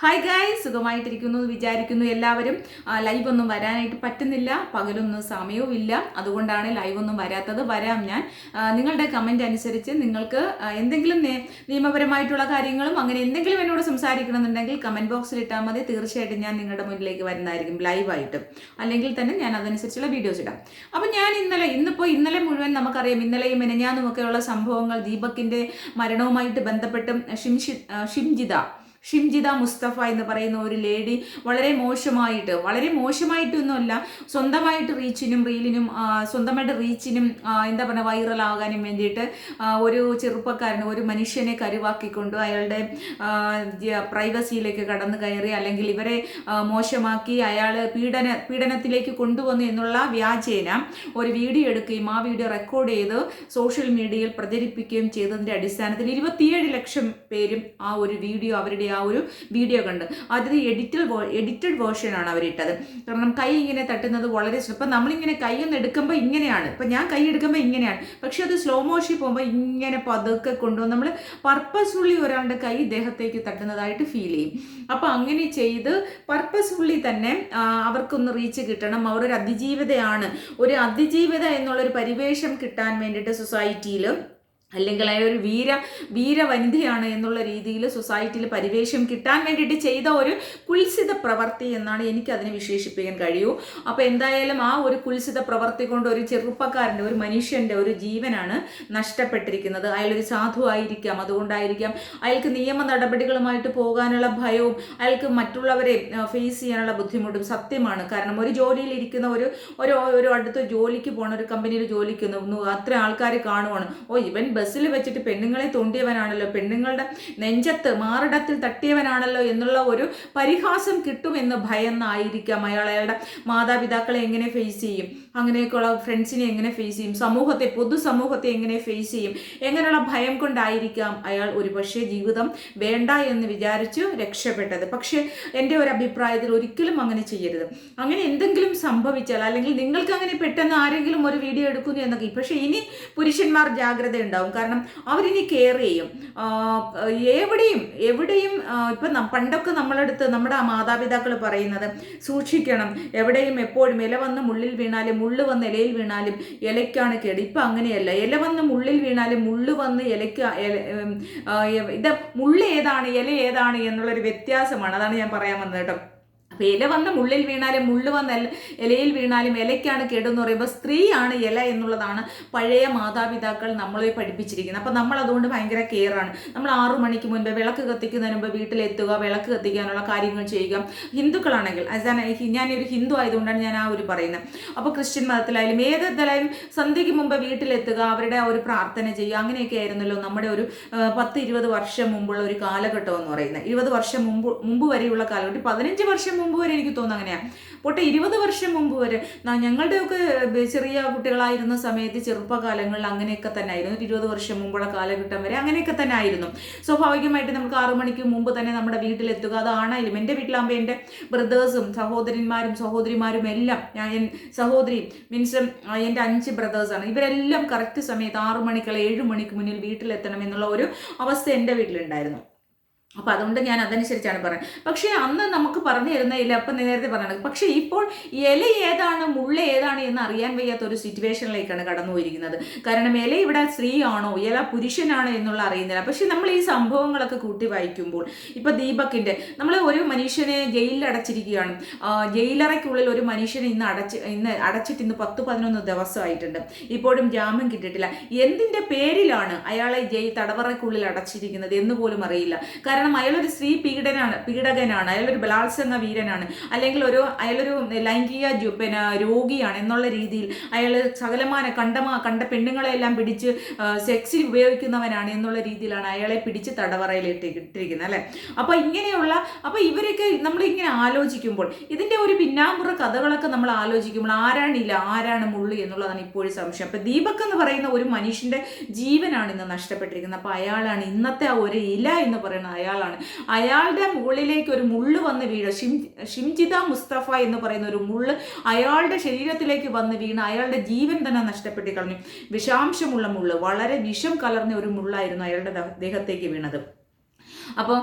Hi ഗായ് സുഖമായിട്ടിരിക്കുന്നു വിചാരിക്കുന്നു എല്ലാവരും. ലൈവ് ഒന്നും വരാനായിട്ട് പറ്റുന്നില്ല പകലൊന്നും സമയവും ഇല്ല. അതുകൊണ്ടാണ് ലൈവ് ഒന്നും വരാത്തത്. വരാം ഞാൻ. നിങ്ങളുടെ കമന്റ് അനുസരിച്ച് നിങ്ങൾക്ക് എന്തെങ്കിലും നിയമപരമായിട്ടുള്ള കാര്യങ്ങളും അങ്ങനെ എന്തെങ്കിലും എന്നോട് സംസാരിക്കണമെന്നുണ്ടെങ്കിൽ കമന്റ് ബോക്സിൽ ഇട്ടാൽ മതി. തീർച്ചയായിട്ടും ഞാൻ നിങ്ങളുടെ മുന്നിലേക്ക് വരുന്നതായിരിക്കും ലൈവായിട്ട് അല്ലെങ്കിൽ തന്നെ ഞാൻ അതനുസരിച്ചുള്ള വീഡിയോസ് ഇടാം. അപ്പം ഞാൻ ഇന്നലെ ഇന്നിപ്പോൾ ഇന്നലെ മുഴുവൻ നമുക്കറിയാം ഇന്നലെയും മെനഞ്ഞാന്നുമൊക്കെയുള്ള സംഭവങ്ങൾ ദീപക്കിന്റെ മരണവുമായിട്ട് ബന്ധപ്പെട്ട് ഷിംഷി ഷിംജിത. ഷിംജിത മുസ്തഫ എന്ന് പറയുന്ന ഒരു ലേഡി വളരെ മോശമായിട്ട് വളരെ മോശമായിട്ടൊന്നുമല്ല സ്വന്തമായിട്ട് റീച്ചിനും റീലിനും സ്വന്തമായിട്ട് റീച്ചിനും എന്താ പറയുക വൈറലാകാനും വേണ്ടിയിട്ട് ഒരു ചെറുപ്പക്കാരന് ഒരു മനുഷ്യനെ കരുവാക്കിക്കൊണ്ട് അയാളുടെ പ്രൈവസിയിലേക്ക് കടന്നു കയറി അല്ലെങ്കിൽ ഇവരെ മോശമാക്കി അയാൾ പീഡന പീഡനത്തിലേക്ക് കൊണ്ടുവന്നു എന്നുള്ള വ്യാജേന ഒരു വീഡിയോ എടുക്കുകയും ആ വീഡിയോ റെക്കോർഡ് ചെയ്ത് സോഷ്യൽ മീഡിയയിൽ പ്രചരിപ്പിക്കുകയും ചെയ്തതിന്റെ അടിസ്ഥാനത്തിൽ ഇരുപത്തിയേഴ് ലക്ഷം പേരും ആ ഒരു വീഡിയോ അവരുടെ ആ ഒരു വീഡിയോ കണ്ട്. അത് എഡിറ്റഡ് എഡിറ്റഡ് വേർഷനാണ് അവരിട്ടത് കാരണം കൈ ഇങ്ങനെ തട്ടുന്നത് വളരെ ഇപ്പം നമ്മളിങ്ങനെ കൈ ഒന്ന് എടുക്കുമ്പോൾ ഇങ്ങനെയാണ്. ഇപ്പം ഞാൻ കൈ എടുക്കുമ്പോൾ ഇങ്ങനെയാണ്. പക്ഷെ അത് സ്ലോ മോഷൻ പോകുമ്പോൾ ഇങ്ങനെ പതുക്കെ കൊണ്ടുവന്ന് നമ്മൾ പർപ്പസ്ഫുള്ളി ഒരാളുടെ കൈ ദേഹത്തേക്ക് തട്ടുന്നതായിട്ട് ഫീൽ ചെയ്യും. അപ്പോൾ അങ്ങനെ ചെയ്ത് പർപ്പസ്ഫുള്ളി തന്നെ അവർക്കൊന്ന് റീച്ച് കിട്ടണം. അവർ ഒരു അതിജീവിതയാണ്. ഒരു അതിജീവിത എന്നുള്ളൊരു പരിവേഷം കിട്ടാൻ വേണ്ടിയിട്ട് സൊസൈറ്റിയിൽ അല്ലെങ്കിൽ ആ ഒരു വീര വീര വനിതയാണ് എന്നുള്ള രീതിയിൽ സൊസൈറ്റിയിൽ പരിവേഷം കിട്ടാൻ വേണ്ടിയിട്ട് ചെയ്ത ഒരു കുൽസിത പ്രവൃത്തി എന്നാണ് എനിക്ക് അതിനെ വിശേഷിപ്പിക്കാൻ കഴിയൂ. അപ്പോൾ എന്തായാലും ആ ഒരു കുൽസിത പ്രവൃത്തി കൊണ്ട് ഒരു ചെറുപ്പക്കാരന്റെ ഒരു മനുഷ്യന്റെ ഒരു ജീവനാണ് നഷ്ടപ്പെട്ടിരിക്കുന്നത്. അയാളൊരു സാധു ആയിരിക്കാം അതുകൊണ്ടായിരിക്കാം. അയാൾക്ക് നിയമ നടപടികളുമായിട്ട് പോകാനുള്ള ഭയവും അയാൾക്ക് മറ്റുള്ളവരെ ഫേസ് ചെയ്യാനുള്ള ബുദ്ധിമുട്ടും സത്യമാണ്. കാരണം ഒരു ജോലിയിൽ ഇരിക്കുന്ന ഒരു ഒരു ഒരു അടുത്ത ജോലിക്ക് പോകണ ഒരു കമ്പനിയിൽ ജോലിക്ക് അത്ര ആൾക്കാർ കാണുവാണ്. ഓ ഇവൻ ബസ്സിൽ വെച്ചിട്ട് പെണ്ണുങ്ങളെ തോണ്ടിയവനാണല്ലോ പെണ്ണുങ്ങളുടെ നെഞ്ചത്ത് മാറിടത്തിൽ തട്ടിയവനാണല്ലോ എന്നുള്ള ഒരു പരിഹാസം കിട്ടുമെന്ന് ഭയന്നായിരിക്കാം അയാൾ. അയാളുടെ മാതാപിതാക്കളെ എങ്ങനെ ഫേസ് ചെയ്യും? അങ്ങനെയൊക്കെയുള്ള ഫ്രണ്ട്സിനെ എങ്ങനെ ഫേസ് ചെയ്യും? സമൂഹത്തെ പൊതുസമൂഹത്തെ എങ്ങനെ ഫേസ് ചെയ്യും? എങ്ങനെയുള്ള ഭയം കൊണ്ടായിരിക്കാം അയാൾ ഒരുപക്ഷെ ജീവിതം വേണ്ട എന്ന് വിചാരിച്ചു രക്ഷപ്പെട്ടത്. പക്ഷേ എന്റെ ഒരു അഭിപ്രായത്തിൽ ഒരിക്കലും അങ്ങനെ ചെയ്യരുത്. അങ്ങനെ എന്തെങ്കിലും സംഭവിച്ചാൽ അല്ലെങ്കിൽ നിങ്ങൾക്ക് അങ്ങനെ പെട്ടെന്ന് ആരെങ്കിലും ഒരു വീഡിയോ എടുക്കുന്നു എന്നൊക്കെ പക്ഷേ ഇനി പുരുഷന്മാർ ജാഗ്രത ഉണ്ടാവും. കാരണം അവരിനി കെയർ ചെയ്യും. എവിടെയും എവിടെയും ഇപ്പം പണ്ടൊക്കെ നമ്മളടുത്ത് നമ്മുടെ മാതാപിതാക്കൾ പറയുന്നത് സൂക്ഷിക്കണം. എവിടെയും എപ്പോഴും ഇല വന്ന് മുള്ളിൽ വീണാലും മുള്ളു വന്ന് ഇലയിൽ വീണാലും ഇലയ്ക്കാണ് കേട്. ഇപ്പം അങ്ങനെയല്ല. ഇല വന്ന് മുള്ളിൽ വീണാലും മുള്ളു വന്ന് ഇലയ്ക്ക് ഇല- ഇത് മുള്ള് ഏതാണ് ഇല ഏതാണ് എന്നുള്ളൊരു വ്യത്യാസമാണ്. അതാണ് ഞാൻ പറയാൻ വന്നത് കേട്ടോ. ഇല വന്ന് മുള്ളിൽ വീണാലും മുള്ള് വന്ന് ഇലയിൽ വീണാലും ഇലയ്ക്കാണ് കേടെന്ന് പറയുമ്പോൾ സ്ത്രീയാണ് ഇല എന്നുള്ളതാണ് പഴയ മാതാപിതാക്കൾ നമ്മളെ പഠിപ്പിച്ചിരിക്കുന്നത്. അപ്പം നമ്മൾ അതുകൊണ്ട് ഭയങ്കര കെയറാണ് നമ്മൾ ആറു മണിക്ക് മുൻപ് വിളക്ക് കത്തിക്കുന്നതിന് മുമ്പ് വീട്ടിലെത്തുക വിളക്ക് കത്തിക്കാനുള്ള കാര്യങ്ങൾ ചെയ്യുക. ഹിന്ദുക്കളാണെങ്കിൽ ഞാനൊരു ഹിന്ദു ആയതുകൊണ്ടാണ് ഞാൻ ആ ഒരു പറയുന്നത്. അപ്പോൾ ക്രിസ്ത്യൻ മതത്തിലായാലും ഏത് ഇതിലായാലും സന്ധ്യയ്ക്ക് മുമ്പ് വീട്ടിലെത്തുക അവരുടെ ഒരു പ്രാർത്ഥന ചെയ്യുക അങ്ങനെയൊക്കെ ആയിരുന്നല്ലോ നമ്മുടെ ഒരു പത്ത് ഇരുപത് വർഷം മുമ്പുള്ള ഒരു കാലഘട്ടം എന്ന് പറയുന്നത്. ഇരുപത് വർഷം മുമ്പ് മുമ്പ് വരെയുള്ള കാലഘട്ടം. പതിനഞ്ച് വർഷം മുമ്പ് വരെ എനിക്ക് തോന്നുന്നു അങ്ങനെയാണ് പോട്ടെ ഇരുപത് വർഷം മുമ്പ് വരെ. ഞങ്ങളുടെയൊക്കെ ചെറിയ കുട്ടികളായിരുന്ന സമയത്ത് ചെറുപ്പകാലങ്ങളിൽ അങ്ങനെയൊക്കെ തന്നെ ആയിരുന്നു ഇരുപത് വർഷം മുമ്പുള്ള കാലഘട്ടം വരെ അങ്ങനെയൊക്കെ തന്നെ ആയിരുന്നു സ്വാഭാവികമായിട്ട് നമുക്ക് ആറു മണിക്ക് മുമ്പ് തന്നെ നമ്മുടെ വീട്ടിലെത്തുക. അതാണെങ്കിലും എന്റെ വീട്ടിലാകുമ്പോൾ എന്റെ ബ്രദേഴ്സും സഹോദരന്മാരും സഹോദരിമാരും എല്ലാം ഞാൻ സഹോദരി മീൻസ് എന്റെ അഞ്ച് ബ്രദേഴ്സാണ് ഇവരെല്ലാം കറക്റ്റ് സമയത്ത് ആറു മണിക്കുള്ള ഏഴ് മണിക്ക് മുന്നിൽ വീട്ടിലെത്തണം എന്നുള്ള ഒരു അവസ്ഥ എന്റെ വീട്ടിലുണ്ടായിരുന്നു. അപ്പോൾ അതുകൊണ്ട് ഞാൻ അതനുസരിച്ചാണ് പറയുന്നത്. പക്ഷേ അന്ന് നമുക്ക് പറഞ്ഞു തരുന്ന ഇല അപ്പം നേരത്തെ പറഞ്ഞത്. പക്ഷേ ഇപ്പോൾ ഇല ഏതാണ് മുള്ള ഏതാണ് എന്ന് അറിയാൻ വയ്യാത്ത ഒരു സിറ്റുവേഷനിലേക്കാണ് കടന്നു പോയിരിക്കുന്നത്. കാരണം ഇല ഇവിടെ സ്ത്രീ ആണോ ഇല പുരുഷനാണോ എന്നുള്ള അറിയുന്നില്ല. പക്ഷേ നമ്മൾ ഈ സംഭവങ്ങളൊക്കെ കൂട്ടി വായിക്കുമ്പോൾ ഇപ്പോൾ ദീപക്കിന്റെ നമ്മൾ ഒരു മനുഷ്യനെ ജയിലിൽ അടച്ചിരിക്കുകയാണ്. ജയിലറയ്ക്കുള്ളിൽ ഒരു മനുഷ്യനെ ഇന്ന് അടച്ച് ഇന്ന് അടച്ചിട്ട് ഇന്ന് പത്ത് പതിനൊന്ന് ദിവസമായിട്ടുണ്ട്. ഇപ്പോഴും ജാമ്യം കിട്ടിയിട്ടില്ല. എന്തിന്റെ പേരിലാണ് അയാളെ ജയിൽ തടവറയ്ക്കുള്ളിൽ അടച്ചിരിക്കുന്നത് എന്ന് പോലും അറിയില്ല. കാരണം അയാളൊരു സ്ത്രീ പീഡനാണ് പീഡകനാണ് അയാളൊരു ബലാത്സംഗ വീരനാണ് അല്ലെങ്കിൽ ഒരു അയാളൊരു ലൈംഗിക പിന്നെ രോഗിയാണ് എന്നുള്ള രീതിയിൽ അയാൾ സകലമാന കണ്ടമാ കണ്ട പെണ്ണുങ്ങളെല്ലാം പിടിച്ച് സെക്സിൽ ഉപയോഗിക്കുന്നവനാണ് എന്നുള്ള രീതിയിലാണ് അയാളെ പിടിച്ച് തടവറയിൽ ഇട്ടി- ഇട്ടിരിക്കുന്നത് അല്ലേ? അപ്പോൾ ഇങ്ങനെയുള്ള അപ്പോൾ ഇവരൊക്കെ നമ്മൾ ഇങ്ങനെ ആലോചിക്കുമ്പോൾ ഇതിന്റെ ഒരു പിന്നാമ്പുറ കഥകളൊക്കെ നമ്മൾ ആലോചിക്കുമ്പോൾ ആരാണ് ഇല ആരാണ് മുള്ളി എന്നുള്ളതാണ് ഇപ്പോഴും സംശയം. അപ്പോൾ ദീപക് എന്ന് പറയുന്ന ഒരു മനുഷ്യന്റെ ജീവനാണ് ഇന്ന് നഷ്ടപ്പെട്ടിരിക്കുന്നത്. അപ്പോൾ അയാളാണ് ഇന്നത്തെ ആ ഒരു ഇല എന്ന് പറയുന്ന അയാളാണ്. അയാളുടെ മുകളിലേക്ക് ഒരു മുള്ള് വന്ന് വീഴുക ഷിംജിത മുസ്തഫ എന്ന് പറയുന്ന ഒരു മുള്ള് അയാളുടെ ശരീരത്തിലേക്ക് വന്ന് വീണ് അയാളുടെ ജീവൻ തന്നെ നഷ്ടപ്പെട്ട് കളഞ്ഞു. വിഷാംശമുള്ള മുള്ള്. വളരെ വിഷം കലർന്ന ഒരു മുള്ളായിരുന്നു അയാളുടെ ദേഹത്തേക്ക് വീണത്. അപ്പോൾ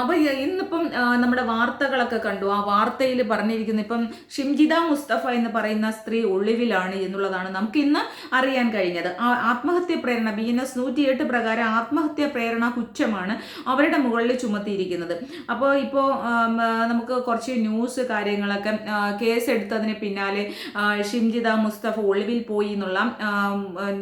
അപ്പോൾ ഇന്നിപ്പം നമ്മുടെ വാർത്തകളൊക്കെ കണ്ടു. ആ വാർത്തയിൽ പറഞ്ഞിരിക്കുന്ന ഇപ്പം ഷിംജിത മുസ്തഫ എന്ന് പറയുന്ന സ്ത്രീ ഒളിവിലാണ് എന്നുള്ളതാണ് നമുക്ക് ഇന്ന് അറിയാൻ കഴിഞ്ഞത്. ആത്മഹത്യ പ്രേരണ ബി എൻ എസ് പ്രകാരം ആത്മഹത്യ പ്രേരണ കുറ്റമാണ് അവരുടെ മുകളിൽ ചുമത്തിയിരിക്കുന്നത്. അപ്പോൾ ഇപ്പോൾ നമുക്ക് കുറച്ച് ന്യൂസ് കാര്യങ്ങളൊക്കെ കേസെടുത്തതിന് പിന്നാലെ ഷിംജിത മുസ്തഫ ഒളിവിൽ പോയി എന്നുള്ള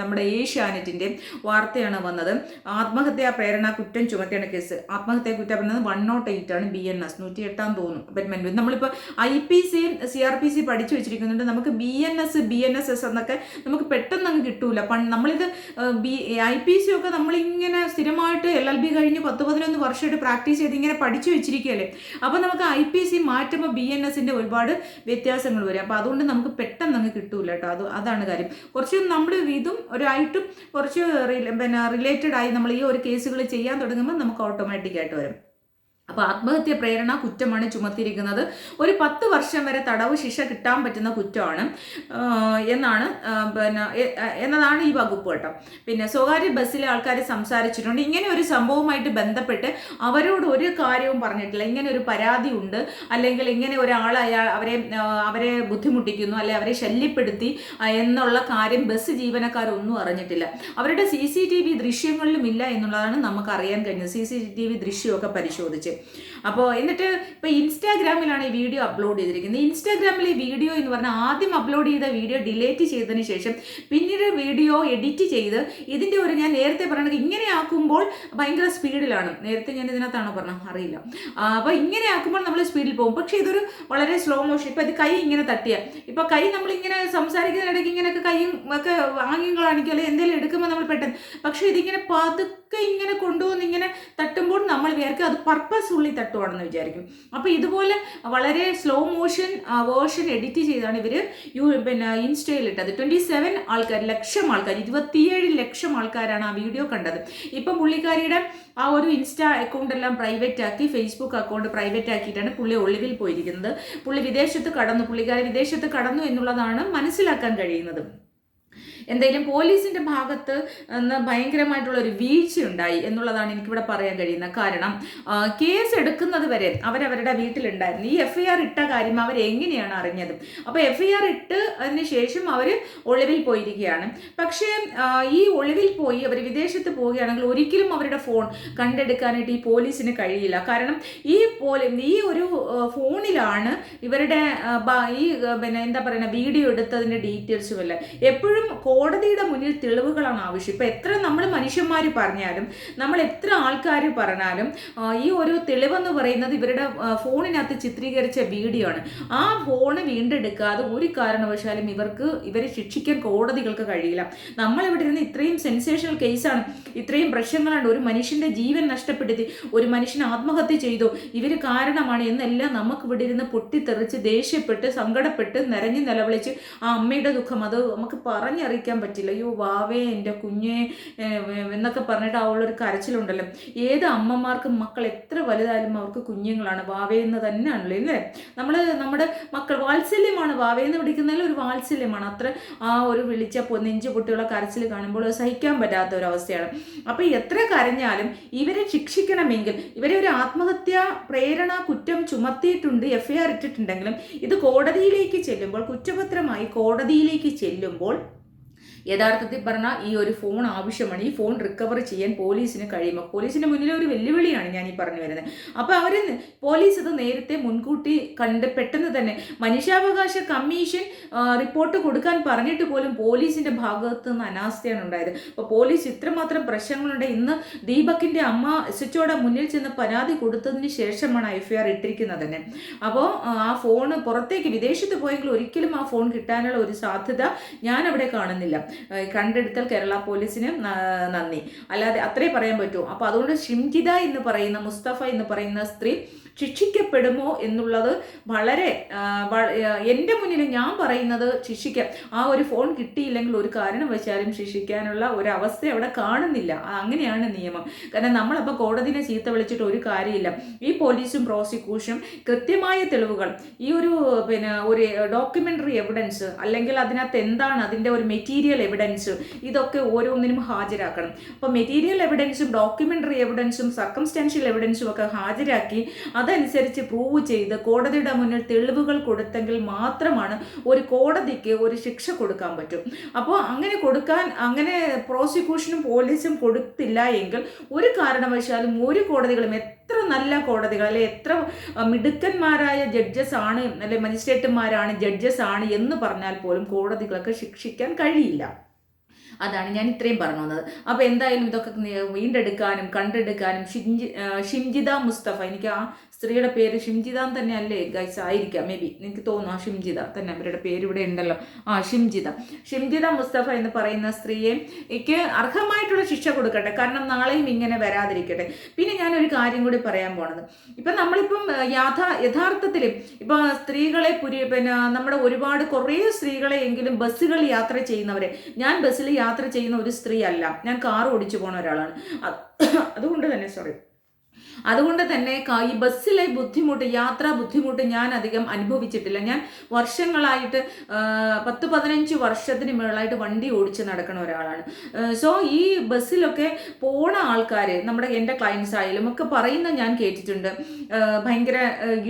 നമ്മുടെ ഏഷ്യാനെറ്റിന്റെ വാർത്തയാണ് വന്നത്. ആത്മഹത്യാ പ്രേരണ കുറ്റം ചുമത്തിയാണ് കേസ് ആത്മഹത്യാ കുറ്റം പറയുന്നത് വൺ നോട്ട് എയ്റ്റ് ആണ് ബി എൻ എസ് നൂറ്റി എട്ടാം തോന്നുന്നു അപ്പറ്റ്മെന്റ് നമ്മളിപ്പോൾ ഐ പി സിയും സി ആർ പി സി പഠിച്ചു വെച്ചിരിക്കുന്നുണ്ട്. നമുക്ക് B N S B N S S എന്നൊക്കെ നമുക്ക് പെട്ടെന്ന് അങ്ങ് കിട്ടൂല. പണ്ട് നമ്മളിത് ബി ഐ പി സി ഒക്കെ നമ്മളിങ്ങനെ സ്ഥിരമായിട്ട് എൽ എൽ ബി കഴിഞ്ഞ് പത്ത് പതിനൊന്ന് വർഷമായിട്ട് പ്രാക്ടീസ് ചെയ്ത് ഇങ്ങനെ പഠിച്ചു വെച്ചിരിക്കുകയല്ലേ? അപ്പോൾ നമുക്ക് ഐ പി സി മാറ്റുമ്പോൾ ബി എൻ എസിന്റെ ഒരുപാട് വ്യത്യാസങ്ങൾ വരും. അപ്പോൾ അതുകൊണ്ട് നമുക്ക് പെട്ടെന്ന് അങ്ങ് കിട്ടൂല കേട്ടോ. അത് അതാണ് കാര്യം. കുറച്ച് നമ്മുടെ ഇതും ഒരായിട്ടും കുറച്ച് പിന്നെ റിലേറ്റഡ് ആയി നമ്മൾ ഈ ഒരു കേസുകൾ ചെയ്യാൻ തുടങ്ങുമ്പോൾ നമുക്ക് ഓട്ടോമാറ്റിക് ആയിട്ട് വരും. അപ്പോൾ ആത്മഹത്യ പ്രേരണ കുറ്റമാണ് ചുമത്തിയിരിക്കുന്നത്. ഒരു പത്ത് വർഷം വരെ തടവ് ശിക്ഷ കിട്ടാൻ പറ്റുന്ന കുറ്റമാണ്. എന്നാണ് പിന്നെ എന്നതാണ് ഈ വകുപ്പ് കേട്ടോ. പിന്നെ സ്വകാര്യ ബസ്സിലെ ആൾക്കാർ സംസാരിച്ചിട്ടുണ്ട്. ഇങ്ങനെ ഒരു സംഭവവുമായിട്ട് ബന്ധപ്പെട്ട് അവരോട് ഒരു കാര്യവും പറഞ്ഞിട്ടില്ല. ഇങ്ങനെ ഒരു പരാതി ഉണ്ട്. അല്ലെങ്കിൽ ഇങ്ങനെ ഒരാൾ അയാൾ അവരെ അവരെ ബുദ്ധിമുട്ടിക്കുന്നു അല്ലെ അവരെ ശല്യപ്പെടുത്തി എന്നുള്ള കാര്യം ബസ് ജീവനക്കാരൊന്നും അറിഞ്ഞിട്ടില്ല. അവരുടെ സി സി ടി വി ദൃശ്യങ്ങളിലും ഇല്ല എന്നുള്ളതാണ് നമുക്ക് അറിയാൻ കഴിഞ്ഞത്. സി സി ടി വി ദൃശ്യമൊക്കെ പരിശോധിച്ച്. അപ്പോൾ എന്നിട്ട് ഇപ്പോൾ ഇൻസ്റ്റാഗ്രാമിലാണ് ഈ വീഡിയോ അപ്ലോഡ് ചെയ്തിരിക്കുന്നത്. ഇൻസ്റ്റാഗ്രാമിൽ ഈ വീഡിയോ എന്ന് പറഞ്ഞാൽ ആദ്യം അപ്ലോഡ് ചെയ്ത വീഡിയോ ഡിലേറ്റ് ചെയ്തതിന് ശേഷം പിന്നീട് വീഡിയോ എഡിറ്റ് ചെയ്ത് ഇതിന്റെ ഒരു ഞാൻ നേരത്തെ പറയണത് ഇങ്ങനെ ആക്കുമ്പോൾ ഭയങ്കര സ്പീഡിലാണ് നേരത്തെ ഞാൻ ഇതിനകത്താണോ പറഞ്ഞത്? അറിയില്ല. അപ്പോൾ ഇങ്ങനെ ആക്കുമ്പോൾ നമ്മൾ സ്പീഡിൽ പോകും. പക്ഷേ ഇതൊരു വളരെ സ്ലോ മോഷൻ ഇപ്പോൾ ഇത് കൈ ഇങ്ങനെ തട്ടിയ. ഇപ്പോൾ കൈ നമ്മളിങ്ങനെ സംസാരിക്കുന്നതിനിടയ്ക്ക് ഇങ്ങനെയൊക്കെ കൈയും ഒക്കെ ആംഗ്യം അല്ലെങ്കിൽ എന്തെങ്കിലും എടുക്കുമ്പോൾ നമ്മൾ പെട്ടെന്ന്. പക്ഷേ ഇതിങ്ങനെ പതുക്കെ ഇങ്ങനെ കൊണ്ടുവന്ന് ഇങ്ങനെ തട്ടുമ്പോൾ നമ്മൾ വിചാരിക്കും അത് പർപ്പസ് ഉള്ളി തട്ടുവാണെന്ന് വിചാരിക്കും. അപ്പോൾ ഇതുപോലെ വളരെ സ്ലോ മോഷൻ വേർഷൻ എഡിറ്റ് ചെയ്താണ് ഇവർ യു പിന്നെ ഇൻസ്റ്റയിൽ ഇട്ടത്. ട്വന്റി സെവൻ ആൾക്കാർ ലക്ഷം ആൾക്കാർ ഇരുപത്തിയേഴ് ലക്ഷം ആൾക്കാരാണ് ആ വീഡിയോ കണ്ടത്. ഇപ്പം പുള്ളിക്കാരിയുടെ ആ ഒരു ഇൻസ്റ്റാ അക്കൗണ്ട് എല്ലാം പ്രൈവറ്റ് ആക്കി ഫേസ്ബുക്ക് അക്കൗണ്ട് പ്രൈവറ്റ് ആക്കിയിട്ടാണ് പുള്ളി ഒളിവിൽ പോയിരിക്കുന്നത്. പുള്ളി വിദേശത്ത് കടന്നു പുള്ളിക്കാരി വിദേശത്ത് കടന്നു എന്നുള്ളതാണ് മനസ്സിലാക്കാൻ കഴിയുന്നത്. എന്തായാലും പോലീസിന്റെ ഭാഗത്ത് നിന്ന് ഭയങ്കരമായിട്ടുള്ള ഒരു വീഴ്ചയുണ്ടായി എന്നുള്ളതാണ് എനിക്കിവിടെ പറയാൻ കഴിയുന്നത് കാരണം. കേസ് എടുക്കുന്നത് വരെ അവരവരുടെ വീട്ടിലുണ്ടായിരുന്നു. ഈ എഫ് ഐ ആർ ഇട്ട കാര്യം അവർ എങ്ങനെയാണ് അറിഞ്ഞത്? അപ്പോൾ എഫ് ഐ ആർ ഇട്ട് അതിന് ശേഷം അവർ ഒളിവിൽ പോയിരിക്കുകയാണ്. പക്ഷേ ഈ ഒളിവിൽ പോയി അവർ വിദേശത്ത് പോവുകയാണെങ്കിൽ ഒരിക്കലും അവരുടെ ഫോൺ കണ്ടെടുക്കാനായിട്ട് ഈ പോലീസിന് കഴിയില്ല. കാരണം ഈ പോലെ ഈ ഒരു ഫോണിലാണ് ഇവരുടെ ഈ പിന്നെ എന്താ പറയുക വീഡിയോ എടുത്തതിന്റെ ഡീറ്റെയിൽസും എല്ലാം. എപ്പോഴും കോടതിയുടെ മുന്നിൽ തെളിവുകളാണ് ആവശ്യം. ഇപ്പം എത്ര നമ്മൾ മനുഷ്യന്മാർ പറഞ്ഞാലും നമ്മൾ എത്ര ആൾക്കാർ പറഞ്ഞാലും ഈ ഒരു തെളിവെന്ന് പറയുന്നത് ഇവരുടെ ഫോണിനകത്ത് ചിത്രീകരിച്ച വീഡിയോ ആണ്. ആ ഫോണ് വീണ്ടെടുക്കാതെ ഒരു കാരണവശാലും ഇവർക്ക് ഇവരെ ശിക്ഷിക്കാൻ കോടതികൾക്ക് കഴിയില്ല. നമ്മളിവിടെ ഇരുന്ന് ഇത്രയും സെൻസേഷണൽ കേസാണ് ഇത്രയും പ്രശ്നങ്ങളാണ് ഒരു മനുഷ്യന്റെ ജീവൻ നഷ്ടപ്പെടുത്തി ഒരു മനുഷ്യൻ ആത്മഹത്യ ചെയ്തു ഇവർ കാരണമാണ് എന്നെല്ലാം നമുക്ക് ഇവിടെ ഇരുന്ന് പൊട്ടിത്തെറിച്ച് ദേഷ്യപ്പെട്ട് സങ്കടപ്പെട്ട് നിറഞ്ഞു നിലവിളിച്ച് ആ അമ്മയുടെ ദുഃഖം. അത് നമുക്ക് പറഞ്ഞറിയിക്കാൻ പറ്റില്ല. അയ്യോ വാവേ എന്റെ കുഞ്ഞെ എന്നൊക്കെ പറഞ്ഞിട്ട് അവളൊരു കരച്ചിലുണ്ടല്ലോ. ഏത് അമ്മമാർക്കും മക്കൾ എത്ര വലുതായാലും അവർക്ക് കുഞ്ഞുങ്ങളാണ്. വാവേ എന്ന് തന്നെയാണല്ലോ ഇല്ലേ? നമ്മൾ നമ്മുടെ മക്കൾ വാത്സല്യമാണ്. വാവേ എന്ന് വിളിക്കുന്നതിൽ ഒരു വാത്സല്യമാണ്. അത്ര ആ ഒരു വിളിച്ച നെഞ്ചു പൊട്ടിയുള്ള കരച്ചിൽ കാണുമ്പോൾ സഹിക്കാൻ പറ്റാത്ത ഒരു അവസ്ഥയാണ് അപ്പോൾ എത്ര കരഞ്ഞാലും ഇവരെ ശിക്ഷിക്കണമെങ്കിൽ ഇവരെ ഒരു ആത്മഹത്യാ പ്രേരണ കുറ്റം ചുമത്തിയിട്ടുണ്ട് എഫ് ഐ ആർ ഇട്ടിട്ടുണ്ടെങ്കിലും ഇത് കോടതിയിലേക്ക് ചെല്ലുമ്പോൾ കുറ്റപത്രമായി കോടതിയിലേക്ക് ചെല്ലുമ്പോൾ യഥാർത്ഥത്തിൽ പറഞ്ഞാൽ ഈ ഒരു ഫോൺ ആവശ്യമാണ്. ഈ ഫോൺ റിക്കവർ ചെയ്യാൻ പോലീസിന് കഴിയുമ്പോൾ പോലീസിന്റെ മുന്നിൽ ഒരു വെല്ലുവിളിയാണ് ഞാൻ ഈ പറഞ്ഞു വരുന്നത്. അപ്പോൾ അവർ പോലീസ് ഇത് നേരത്തെ മുൻകൂട്ടി കണ്ട് പെട്ടെന്ന് തന്നെ മനുഷ്യാവകാശ കമ്മീഷൻ റിപ്പോർട്ട് കൊടുക്കാൻ പറഞ്ഞിട്ട് പോലും പോലീസിന്റെ ഭാഗത്തു നിന്ന് അനാസ്ഥയാണ് ഉണ്ടായത്. അപ്പോൾ പോലീസ് ഇത്രമാത്രം പ്രശ്നങ്ങളുണ്ട്. ഇന്ന് ദീപക്കിന്റെ അമ്മ സ്വിച്ചോടെ മുന്നിൽ ചെന്ന് പരാതി കൊടുത്തതിന് ശേഷമാണ് എഫ് ഐ ആർ ഇട്ടിരിക്കുന്നത് തന്നെ. അപ്പോൾ ആ ഫോൺ പുറത്തേക്ക് വിദേശത്ത് പോയെങ്കിൽ ഒരിക്കലും ആ ഫോൺ കിട്ടാനുള്ള ഒരു സാധ്യത ഞാൻ അവിടെ കാണുന്നില്ല. കണ്ടെടുത്തൽ കേരള പോലീസിന് നന്ദി. അല്ലാതെ അത്രേ പറയാൻ പറ്റൂ. അപ്പോൾ അതുകൊണ്ട് ഷിംജിത എന്ന് പറയുന്ന മുസ്തഫ എന്ന് പറയുന്ന സ്ത്രീ ശിക്ഷിക്കപ്പെടുമോ എന്നുള്ളത് വളരെ എന്റെ മുന്നിൽ ഞാൻ പറയുന്നത് ശിക്ഷിക്കാം. ആ ഒരു ഫോൺ കിട്ടിയില്ലെങ്കിൽ ഒരു കാരണം വെച്ചാലും ശിക്ഷിക്കാനുള്ള ഒരു അവസ്ഥ അവിടെ കാണുന്നില്ല. അങ്ങനെയാണ് നിയമം. കാരണം നമ്മളപ്പോൾ കോടതിനെ ചീത്ത വിളിച്ചിട്ട് ഒരു കാര്യമില്ല. ഈ പോലീസും പ്രോസിക്യൂഷനും കൃത്യമായ തെളിവുകൾ ഈ ഒരു പിന്നെ ഒരു ഡോക്യുമെന്ററി എവിഡൻസ് അല്ലെങ്കിൽ അതിനകത്ത് എന്താണ് അതിന്റെ ഒരു മെറ്റീരിയൽ എവിഡൻസ് ഇതൊക്കെ ഓരോന്നിനും ഹാജരാക്കണം. അപ്പോൾ മെറ്റീരിയൽ എവിഡൻസും ഡോക്യുമെന്ററി എവിഡൻസും സർക്കംസ്റ്റാൻഷ്യൽ എവിഡൻസും ഒക്കെ ഹാജരാക്കി അതനുസരിച്ച് പ്രൂവ് ചെയ്ത് കോടതിയുടെ മുന്നിൽ തെളിവുകൾ കൊടുത്തെങ്കിൽ മാത്രമാണ് ഒരു കോടതിക്ക് ഒരു ശിക്ഷ കൊടുക്കാൻ പറ്റും. അപ്പോൾ അങ്ങനെ കൊടുക്കാൻ അങ്ങനെ പ്രോസിക്യൂഷനും പോലീസും കൊടുത്തില്ല എങ്കിൽ ഒരു കാരണവശാലും ഒരു കോടതികളും എത്ര നല്ല കോടതികൾ അല്ലെ എത്ര മിടുക്കന്മാരായ ജഡ്ജസ് ആണ് അല്ലെ മജിസ്ട്രേറ്റുമാരാണ് ജഡ്ജസ് ആണ് എന്ന് പറഞ്ഞാൽ പോലും കോടതികളൊക്കെ ശിക്ഷിക്കാൻ കഴിയില്ല. അതാണ് ഞാൻ ഇത്രയും പറഞ്ഞു വന്നത് അപ്പോൾ എന്തായാലും ഇതൊക്കെ വീണ്ടെടുക്കാനും കണ്ടെടുക്കാനും ഷിഞ്ചി ഷിംജിത മുസ്തഫ എനിക്ക് ആ സ്ത്രീയുടെ പേര് ഷിംജിത തന്നെ അല്ലേ ഗൈസ് ആയിരിക്കാം. മേ ബി എനിക്ക് തോന്നുന്നു ആ ഷിംജിത തന്നെ അവരുടെ പേര് ഇവിടെ ഉണ്ടല്ലോ. ആ ഷിംജിത. ഷിംജിത മുസ്തഫ എന്ന് പറയുന്ന സ്ത്രീയെ എനിക്ക് അർഹമായിട്ടുള്ള ശിക്ഷ കൊടുക്കട്ടെ. കാരണം നാളെയും ഇങ്ങനെ വരാതിരിക്കട്ടെ. പിന്നെ ഞാനൊരു കാര്യം കൂടി പറയാൻ പോണത്. ഇപ്പം നമ്മളിപ്പം യാഥാ യഥാർത്ഥത്തിൽ ഇപ്പം സ്ത്രീകളെ പുരി പിന്നെ നമ്മുടെ ഒരുപാട് കുറേ സ്ത്രീകളെ എങ്കിലും ബസ്സുകൾ യാത്ര ചെയ്യുന്നവരെ ഞാൻ ബസ്സിൽ യാത്ര ചെയ്യുന്ന ഒരു സ്ത്രീ അല്ല ഞാൻ കാർ ഓടിച്ചു പോണ ഒരാളാണ്. അതുകൊണ്ട് തന്നെ സോറി അതുകൊണ്ട് തന്നെ ഈ ബസ്സിലെ ബുദ്ധിമുട്ട് യാത്രാ ബുദ്ധിമുട്ട് ഞാൻ അധികം അനുഭവിച്ചിട്ടില്ല. ഞാൻ വർഷങ്ങളായിട്ട് പത്ത് പതിനഞ്ച് വർഷത്തിന് മുകളിലായിട്ട് വണ്ടി ഓടിച്ച് നടക്കുന്ന ഒരാളാണ്. സോ ഈ ബസ്സിലൊക്കെ പോണ ആൾക്കാർ നമ്മുടെ എന്റെ ക്ലയൻസ് ആയാലും ഒക്കെ പറയുന്ന ഞാൻ കേട്ടിട്ടുണ്ട്. ഭയങ്കര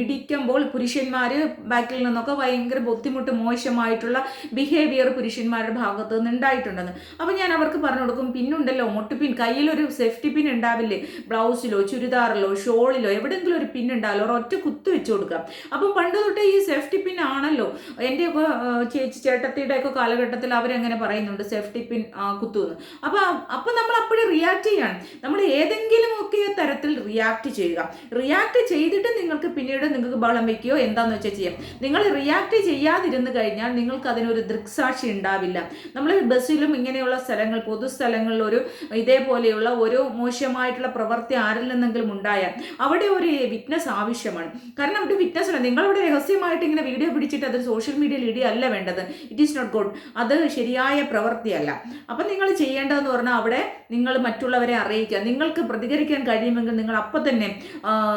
ഇടിക്കുമ്പോൾ പുരുഷന്മാർ ബാക്കിൽ നിന്നൊക്കെ ഭയങ്കര ബുദ്ധിമുട്ട് മോശമായിട്ടുള്ള ബിഹേവിയർ പുരുഷന്മാരുടെ ഭാഗത്തു നിന്ന് ഉണ്ടായിട്ടുണ്ടെന്ന്. അപ്പോൾ ഞാൻ അവർക്ക് പറഞ്ഞു കൊടുക്കും പിന്നുണ്ടല്ലോ മുട്ടുപിൻ കയ്യിലൊരു സേഫ്റ്റി പിൻ ഉണ്ടാവില്ലേ? ബ്ലൗസിലോ ചുരിദാറിലോ ഷോളിലോ എവിടെയെങ്കിലും ഒരു പിൻ ഉണ്ടാവല്ലോ ഒരൊറ്റ കുത്തു വെച്ച് കൊടുക്കുക. അപ്പം പണ്ട് തൊട്ടേ ഈ സേഫ്റ്റി പിൻ ആണല്ലോ. എന്റെയൊക്കെ ചേച്ചി ചേട്ടത്തിയുടെ ഒക്കെ കാലഘട്ടത്തിൽ അവരെങ്ങനെ പറയുന്നുണ്ട് സേഫ്റ്റി പിൻ കുത്തുമെന്ന് അപ്പം അപ്പം നമ്മൾ അപ്പോഴും റിയാക്ട് ചെയ്യണം. നമ്മൾ ഏതെങ്കിലും ഒക്കെ തരത്തിൽ റിയാക്ട് ചെയ്യുക. റിയാക്ട് ചെയ്തിട്ട് നിങ്ങൾക്ക് പിന്നീട് നിങ്ങൾക്ക് ബളം വയ്ക്കുകയോ എന്താണെന്ന് വെച്ചാൽ ചെയ്യാം. നിങ്ങൾ റിയാക്ട് ചെയ്യാതിരുന്നു കഴിഞ്ഞാൽ നിങ്ങൾക്ക് അതിനൊരു ദൃക്സാക്ഷി ഉണ്ടാവില്ല നമ്മൾ ബസ്സിലും ഇങ്ങനെയുള്ള സ്ഥലങ്ങൾ പൊതുസ്ഥലങ്ങളിൽ ഒരു ഇതേപോലെയുള്ള ഒരു മോശമായിട്ടുള്ള പ്രവൃത്തി ആരിൽ നിന്നെങ്കിലും ഉണ്ടായാൽ അവിടെ ഒരു വിറ്റ്നസ് ആവശ്യമാണ്. കാരണം അവിടെ വിറ്റ്നസ് ഉണ്ട് നിങ്ങളവിടെ രഹസ്യമായിട്ട് ഇങ്ങനെ വീഡിയോ പിടിച്ചിട്ട് അത് സോഷ്യൽ മീഡിയയിൽ ഇടിയല്ല വേണ്ടത്. ഇറ്റ് ഈസ് നോട്ട് ഗുഡ് അത് ശരിയായ പ്രവൃത്തിയല്ല. അപ്പം നിങ്ങൾ ചെയ്യേണ്ടതെന്ന് പറഞ്ഞാൽ അവിടെ നിങ്ങൾ മറ്റുള്ളവരെ അറിയിക്കുക. നിങ്ങൾക്ക് പ്രതികരിക്കാൻ കഴിയുമെങ്കിൽ നിങ്ങൾ അപ്പം തന്നെ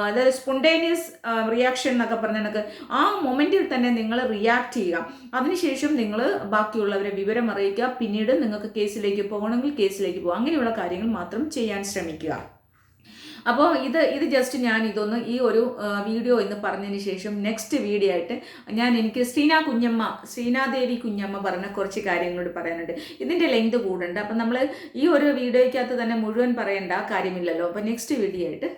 അതായത് സ്പോണ്ടേനിയസ് റിയാക്ഷൻ എന്നൊക്കെ പറഞ്ഞ കണക്ക് ആ മൊമെന്റിൽ തന്നെ നിങ്ങൾ റിയാക്ട് ചെയ്യുക. അതിനുശേഷം നിങ്ങൾ ബാക്കിയുള്ളവരെ വിവരം അറിയിക്കുക. പിന്നീട് നിങ്ങൾക്ക് കേസിലേക്ക് പോകണമെങ്കിൽ കേസിലേക്ക് പോകുക അങ്ങനെയുള്ള കാര്യങ്ങൾ മാത്രം ചെയ്യാൻ ശ്രമിക്കുക. അപ്പോൾ ഇത് ഇത് ജസ്റ്റ് ഞാൻ ഇതൊന്ന് ഈ ഒരു വീഡിയോ എന്ന് പറഞ്ഞതിന് ശേഷം നെക്സ്റ്റ് വീഡിയോ ആയിട്ട് ഞാൻ എനിക്ക് ശ്രീന കുഞ്ഞമ്മ ശ്രീനാദേവി കുഞ്ഞമ്മ പറഞ്ഞ കുറച്ച് കാര്യങ്ങളോട് പറയാനുണ്ട്. ഇതിന്റെ ലെങ്ത് കൂടുണ്ട്. അപ്പം നമ്മൾ ഈ ഒരു വീഡിയോയ്ക്കകത്ത് തന്നെ മുഴുവൻ പറയേണ്ട കാര്യമില്ലല്ലോ. അപ്പോൾ നെക്സ്റ്റ് വീഡിയോ ആയിട്ട്